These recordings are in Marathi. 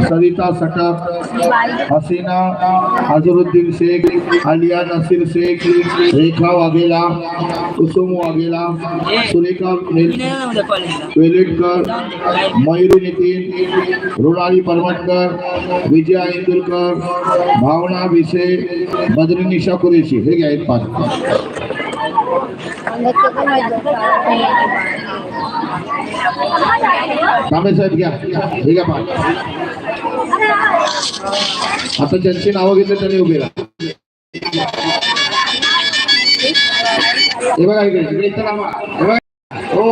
सरिता सटक हसीना अजरुद्दीन शेख आलिया नसीर शेख, रेखा वाघेला, कुसुम वाघेला सुरेखा वेल- वेलेटकर, मयुरी नितीन मृणाली परमटकर, विजया इंदुरकर भावना विसे बद्रिनिशा कुरेशी. हे घ्या एक पाच. साहेब घ्या. हे घ्या आता ज्यांची नावं घेतली त्यांनी उभे राहा हे बघा इकडे इकडे इथं हे बघा. हो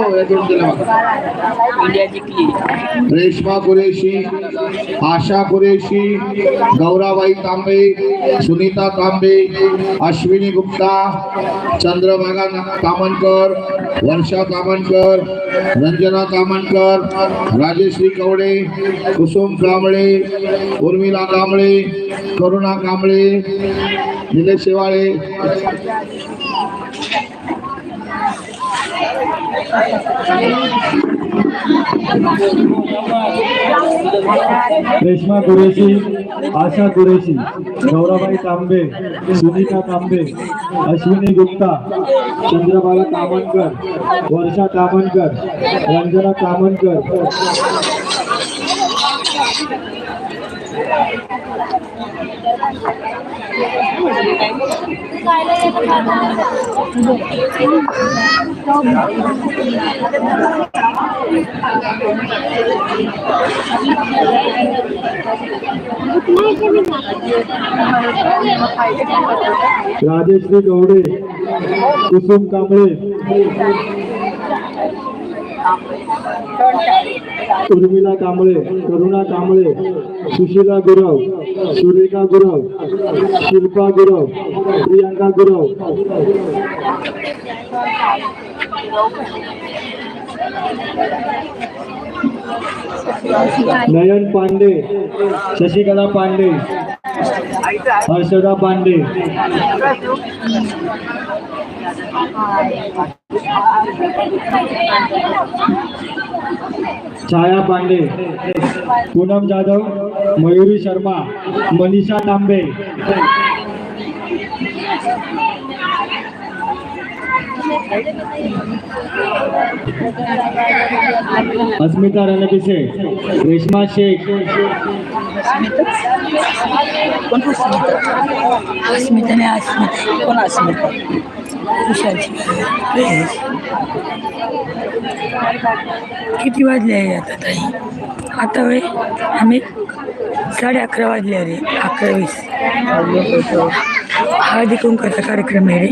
इंडिया जिंकली. रेश्मा कुरेशी आशा कुरेशी गौराबाई तांबे सुनीता तांबे अश्विनी गुप्ता चंद्रभागा तामणकर वर्षा तामणकर रंजना तामणकर राजेश्री कवडे कुसुम कांबळे उर्मिला कांबळे करुणा कांबळे निलेश शेवाळे. रेश्मा कुरेशी आशा कुरेशी गौराबाई तांबे सुनीता तांबे अश्विनी गुप्ता चंद्रबाला कामणकर वर्षा कामणकर रंजना कामणकर राजेश्री गवडे कुसुम कांबळे. उर्मिला कांबळे करुणा कांबळे सुशीला गुरव सुरेखा गुरव शिल्पा गुरव प्रियांका गुरव. नयन पांडे शशिकला पांडे हर्षदा पांडे. छाया पांडे, पूनम जाधव, मयूरी शर्मा, मनीषा तांबे। अस्मिता रणपिसे, रेश्मा शेख। अस्मिता अस्मिता नाही अस्मिता कोण अस्मिता कुशालची किती वाजले आहे आता ताई? आता वय आम्ही साडे अकरा वाजले अरे अकरा वीस. हळदी कुंकाचा कार्यक्रम आहे रे.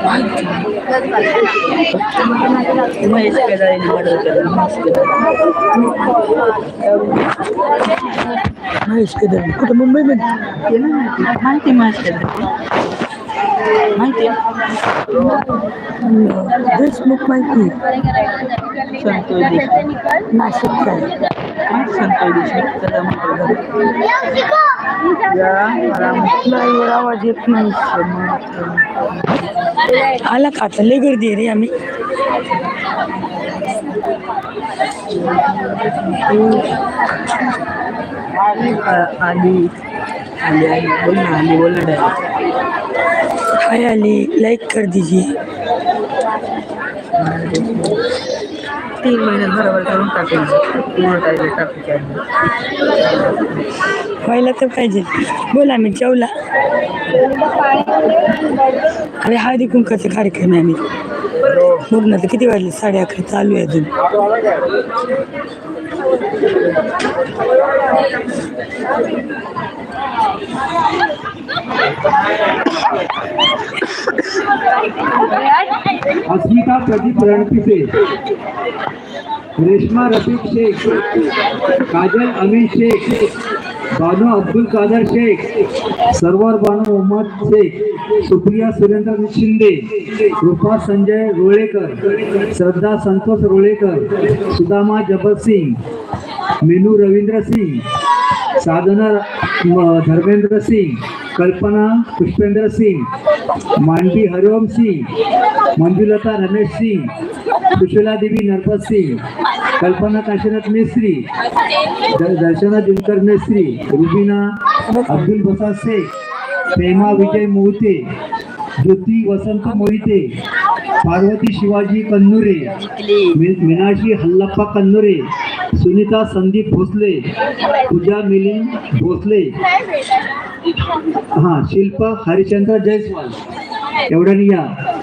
चली पार्टनर चप्पल महेश केदारी मर्डर केलं महेश केदारी कुठं मुंबईमध्ये माहिती महेश केदारी माहिती देशमुख माहिती संतोष देशमुख नाशिकचा संतोष देशमुख त्याला नाही आवाज येत नाही आला का आता लय गर्दी आहे रे आम्ही. आली आली आली बोल ना आली बोल ना हाय आली लाइक कर दीजिए. तीन महिन्यात बरोबर करून टाकेल. पूर्ण टाकू व्हायला तर पाहिजे. बोला मी जेवला. अरे हळदी कुंकाचा कार्यक्रम आहे? आम्ही बघ ना किती वाजले? साडे अकरा चालू आहे अजून. अस्मिता प्रदीप रणपिसे रेश्मा रफीक शेख काजल अमीन शेख बानू अब्दुल कादर शेख सरवर बानू मोहम्मद शेख सुप्रिया सुरेंद्र शिंदे कृपा संजय रोळेकर श्रद्धा संतोष रोळेकर सुदामा जबत सिंग मेनू रवींद्र सिंग साधना धर्मेंद्र सिंग कल्पना पुष्पेंद्र सिंग मांडी हरिओम सिंग मंजुलता रमेश सिंग सुशला देवी नरपत सिंग कल्पना काशीनाथ मेस्त्री दर्शना दिनकर मेस्त्री रुबीना अब्दुल बसा शेख प्रेमा विजय मोहिते ज्योती वसंत मोहिते पार्वती शिवाजी कन्नुरे मी- मीनाक्षी हल्लप्पा कन्नुरे सुनीता संदीप भोसले पूजा मिलिंद भोसले. हा शिल्पा हरिचंद्र जयस्वाल. एवढ्या या.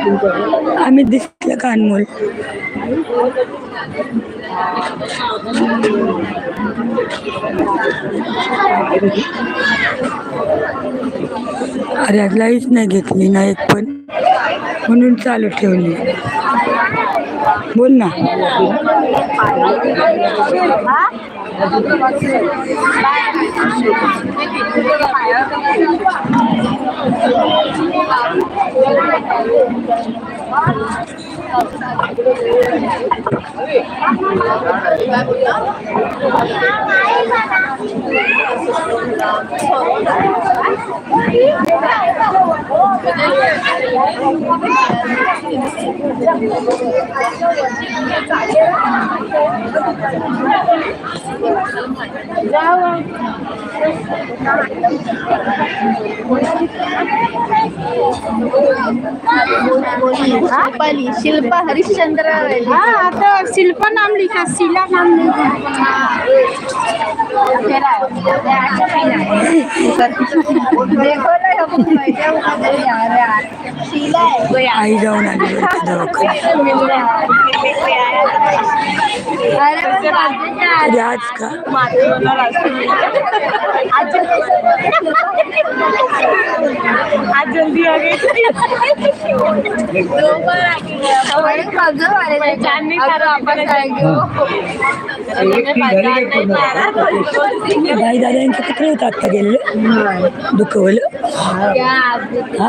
आम्ही दिसलं का अनमोल अरे आज लाईच नाही घेतली ना एक पण म्हणून चालू ठेवली. बोल ना. 我就是把钱拿起来，你别那个买啊！干嘛？干嘛？干嘛？शिल्पा हरिश्चंद्र हाँ आता शिल्पा नाम लिखा शिला नाम है आई जाऊन आली आज का? जल्दी आ गई दाई दादा यांचं कुठे होतं आत्ता गेलेलं? दुखवलं? हा?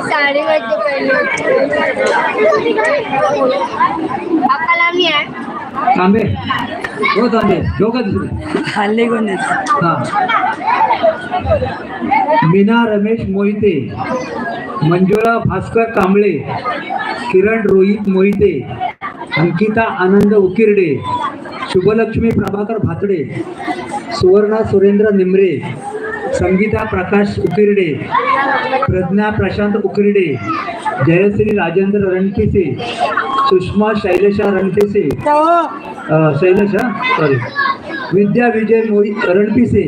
साड़ी आहे. हो तांबे का दुसरे कोणाच हा. मीना रमेश मोहिते मंजुळा भास्कर कांबळे किरण रोहित मोहिते अंकिता आनंद उकिरडे शुभलक्ष्मी प्रभाकर भातडे सुवर्णा सुरेंद्र निमरे संगीता प्रकाश उकिरडे प्रज्ञा प्रशांत उकिरडे जयश्री राजेंद्र रणपिसे सुषमा शैलेशा रणपिसे अ, शैलेश सॉरी विद्या विजय मोहित रणपिसे.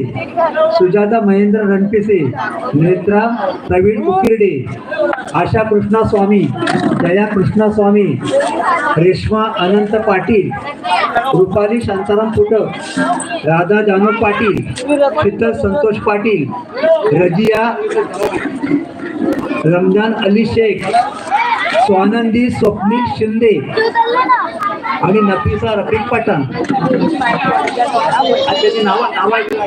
सुजाता महेंद्र रणपिसे. नेत्रा प्रवीण कुकिर्डे आशा कृष्णा स्वामी दया कृष्णा स्वामी रेश्मा अनंत पाटील. रुपाली शांताराम फुटक राधा जानव पाटील. शीतल संतोष पाटील. रजिया रमजान अली शेख. स्वानंदी स्वप्नील शिंदे. आणि नफिसा रफिक पठाण. त्याची नाव नावं सर